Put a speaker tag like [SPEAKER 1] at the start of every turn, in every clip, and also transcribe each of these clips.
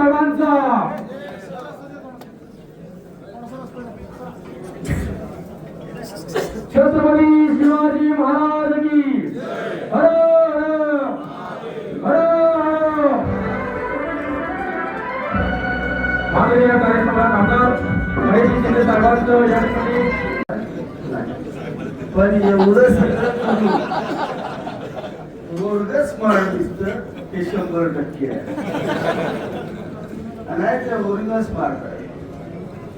[SPEAKER 1] सर्वांचा छत्रपती शिवाजी महाराज की. हर हर माननीय महेश शिंदे साहेबांचं या ठिकाणी
[SPEAKER 2] पण एवढं सगळं करून दिसत स्मार्ट दिसतं ते शंभर टक्के आहे. नाही ते ओरिजिनल आहे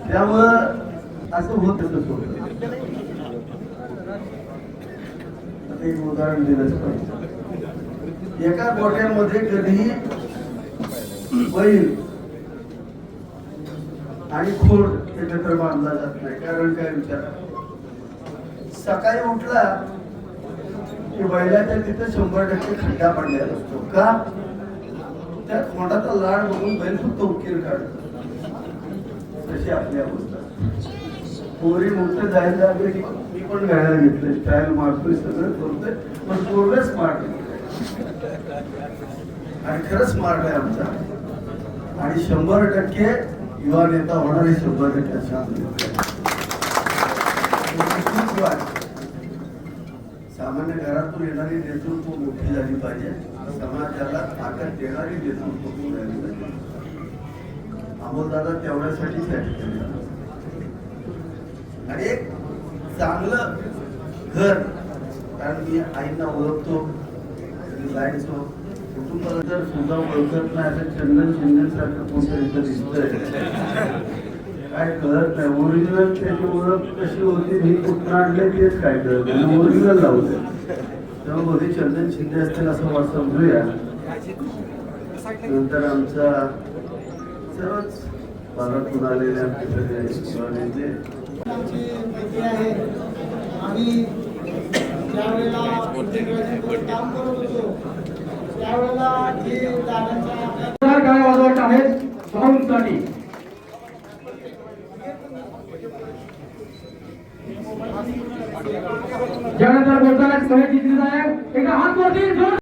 [SPEAKER 2] त्यामुळं असं होत तसंच आता एक उदाहरण दिलंच पाहिजे एका गोट्यामध्ये कधी बैल आणि खोड एकत्र बांधला जात नाही. कारण काय विचार? सकाळी उठला की बैलाच्या तिथे शंभर टक्के खड्डा पडलेला असतो. का? त्या खोडाचा लाड बघून बैल फक्त उकीर काढतो. तशी आपली अवस्था. पोरी मोठं जायला लागले की मी पण घ्यायला घेतले स्टाईल मारतोय सगळं करतोय पण पोरग स्मार्ट आणि खरंच स्मार्ट आहे आमचा. आणि शंभर टक्के युवा नेता होणार आहे शंभर टक्के सामान्य घरातून येणारी नेतृत्व मोठी झाली पाहिजे. समाजाला ताकद देणारी नेतृत्व झाली पाहिजे. अमोलदादा तेवढ्यासाठीच आणि एक चांगलं घर कारण मी आईना ओळखतो जायचो कुटुंबाला जर सुद्धा ओळखत नाही असं चंदन शिंदे सारखं कोणतरी दिसतंय. काय कळत नाही. ओरिजिनल त्याची ओळख कशी होती मी कुठं आणले तेच काय कळत नाही. ओरिजिनल लावते तेव्हा बोधी चंदन शिंदे असतील असं मला समजूया नंतर आमचा सर्वच भागातून आलेले आमचे सगळे युवा नेते
[SPEAKER 3] ज्यावेळेला काम करत होतो त्यावेळेला
[SPEAKER 1] ज्यानंतर बोलताना महेश शिंदे साहेब एकदा हात वरती